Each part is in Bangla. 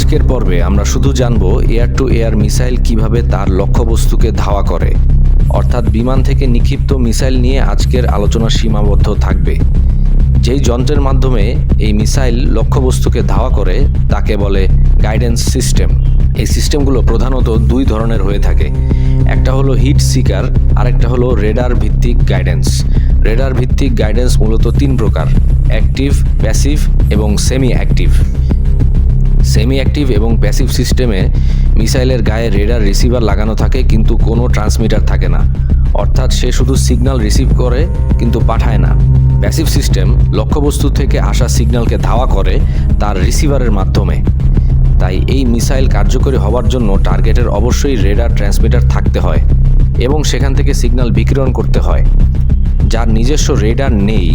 আজকের পর্বে আমরা শুধু জানব এয়ার টু এয়ার মিসাইল কীভাবে তার লক্ষ্যবস্তুকে ধাওয়া করে। অর্থাৎ বিমান থেকে নিক্ষিপ্ত মিসাইল নিয়ে আজকের আলোচনা সীমাবদ্ধ থাকবে। যেই যন্ত্রের মাধ্যমে এই মিসাইল লক্ষ্যবস্তুকে ধাওয়া করে, তাকে বলে গাইডেন্স সিস্টেম। এই সিস্টেমগুলো প্রধানত দুই ধরনের হয়ে থাকে। একটা হলো হিট সিকার, আরেকটা হলো রেডার ভিত্তিক গাইডেন্স। রেডার ভিত্তিক গাইডেন্স মূলত তিন প্রকার, অ্যাক্টিভ, প্যাসিভ এবং সেমি অ্যাক্টিভ সেমি অ্যাক্টিভ এবং প্যাসিভ সিস্টেমে মিসাইলের গায়ে রেডার রিসিভার লাগানো থাকে, কিন্তু কোনো ট্রান্সমিটার থাকে না। অর্থাৎ সে শুধু সিগন্যাল রিসিভ করে, কিন্তু পাঠায় না। প্যাসিভ সিস্টেম লক্ষ্যবস্তু থেকে আসা সিগন্যালকে ধাওয়া করে তার রিসিভারের মাধ্যমে। তাই এই মিসাইল কার্যকরী হওয়ার জন্য টার্গেটের অবশ্যই রেডার ট্রান্সমিটার থাকতে হয় এবং সেখান থেকে সিগন্যাল বিকিরণ করতে হয়। যার নিজস্ব রেডার নেই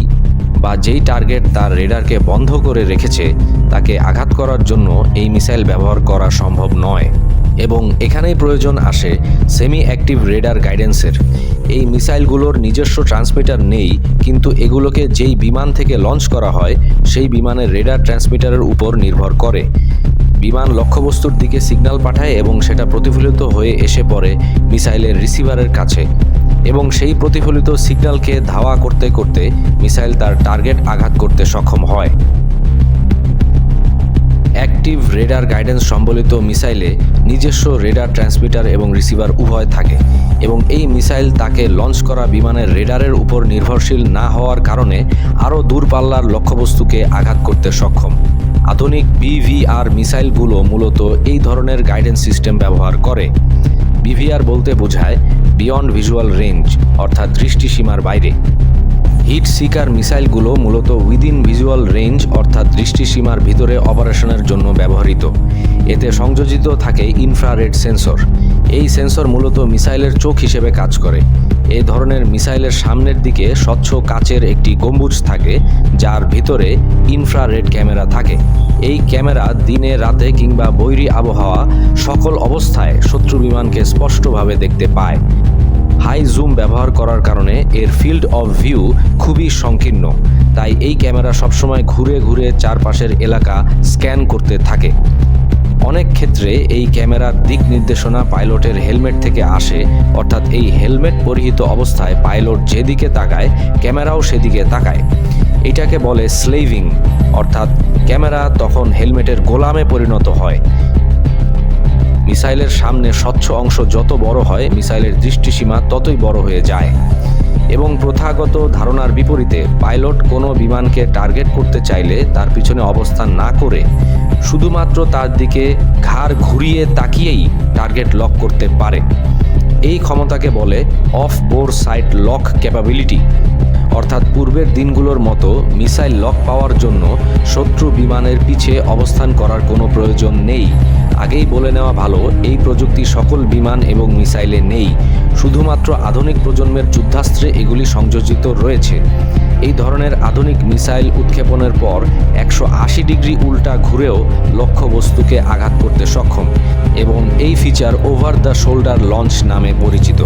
বা যেই টার্গেট তার রেডারকে বন্ধ করে রেখেছে, তাকে আঘাত করার জন্য এই মিসাইল ব্যবহার করা সম্ভব নয়। এবং এখানেই প্রয়োজন আসে সেমি অ্যাক্টিভ রেডার গাইডেন্সের এই মিসাইলগুলোর নিজস্ব ট্রান্সমিটার নেই, কিন্তু এগুলোকে যেই বিমান থেকে লঞ্চ করা হয়, সেই বিমানের রেডার ট্রান্সমিটারের উপর নির্ভর করে। বিমান লক্ষ্যবস্তুর দিকে সিগন্যাল পাঠায় এবং সেটা প্রতিফলিত হয়ে এসে পড়ে মিসাইলের রিসিভারের কাছে। এবং সেই প্রতিফলিত সিগন্যালকে ধাওয়া করতে করতে মিসাইল তার টার্গেট আঘাত করতে সক্ষম হয়। অ্যাক্টিভ রেডার গাইডেন্স সম্বলিত মিসাইলে নিজস্ব রেডার ট্রান্সমিটার এবং রিসিভার উভয় থাকে এবং এই মিসাইল তাকে লঞ্চ করা বিমানের রেডারের উপর নির্ভরশীল না হওয়ার কারণে আরও দূরপাল্লার লক্ষ্যবস্তুকে আঘাত করতে সক্ষম। আধুনিক বিভিআর মিসাইলগুলো মূলত এই ধরনের গাইডেন্স সিস্টেম ব্যবহার করে। বিভিআর বলতে বোঝায় বিয়ন্ড ভিজুয়াল রেঞ্জ, অর্থাৎ দৃষ্টিসীমার বাইরে। হিট সিকার মিসাইলগুলো মূলত উইদিন ভিজুয়াল রেঞ্জ, অর্থাৎ দৃষ্টিসীমার ভিতরে অপারেশনের জন্য ব্যবহৃত। এতে সংযোজিত থাকে ইনফ্রারেড সেন্সর। এই সেন্সর মূলত মিসাইলের চোখ হিসেবে কাজ করে। এই ধরনের মিসাইলের সামনের দিকে স্বচ্ছ কাচের একটি গম্বুজ থাকে, যার ভিতরে ইনফ্রারেড ক্যামেরা থাকে। এই ক্যামেরা দিনে রাতে কিংবা বৈরী আবহাওয়া সকল অবস্থায় শত্রু বিমানকে স্পষ্টভাবে দেখতে পায়। হাই জুম ব্যবহার করার কারণে এর ফিল্ড অফ ভিউ খুবই সংকীর্ণ, তাই এই ক্যামেরা সবসময় ঘুরে ঘুরে চারপাশের এলাকা স্ক্যান করতে থাকে। অনেক ক্ষেত্রে এই ক্যামেরার দিক নির্দেশনা পাইলটের হেলমেট থেকে আসে, অর্থাৎ এই হেলমেট পরিহিত অবস্থায় পাইলট যেদিকে তাকায়, ক্যামেরাও সেদিকে তাকায়। এটাকে বলে স্লেভিং, অর্থাৎ ক্যামেরা তখন হেলমেটের গোলামে পরিণত হয়। মিসাইলের সামনে স্বচ্ছ অংশ যত বড় হয়, মিসাইলের দৃষ্টিসীমা ততই বড় হয়ে যায়। এবং প্রথাগত ধারণার বিপরীতে, পাইলট কোনো বিমানকে টার্গেট করতে চাইলে তার পিছনে অবস্থান না করে শুধুমাত্র তার দিকে ঘাড় ঘুরিয়ে তাকিয়েই টার্গেট লক করতে পারে। এই ক্ষমতাকে বলে off bore sight lock capability অর্থাৎ পূর্বের দিনগুলোর মতো মিসাইল লক পাওয়ার জন্য শত্রু বিমানের পিছে অবস্থান করার কোনো প্রয়োজন নেই। আগেই বলে নেওয়া ভালো, এই প্রযুক্তি সকল বিমান এবং মিসাইলে নেই। শুধুমাত্র আধুনিক প্রজন্মের যুদ্ধাস্ত্রে এগুলি সংযোজিত রয়েছে। এই ধরনের আধুনিক মিসাইল উৎক্ষেপণের পর একশো আশি ডিগ্রি উল্টা ঘুরেও লক্ষ্যবস্তুকে আঘাত করতে সক্ষম। এবং এই feature over the shoulder launch নামে পরিচিত।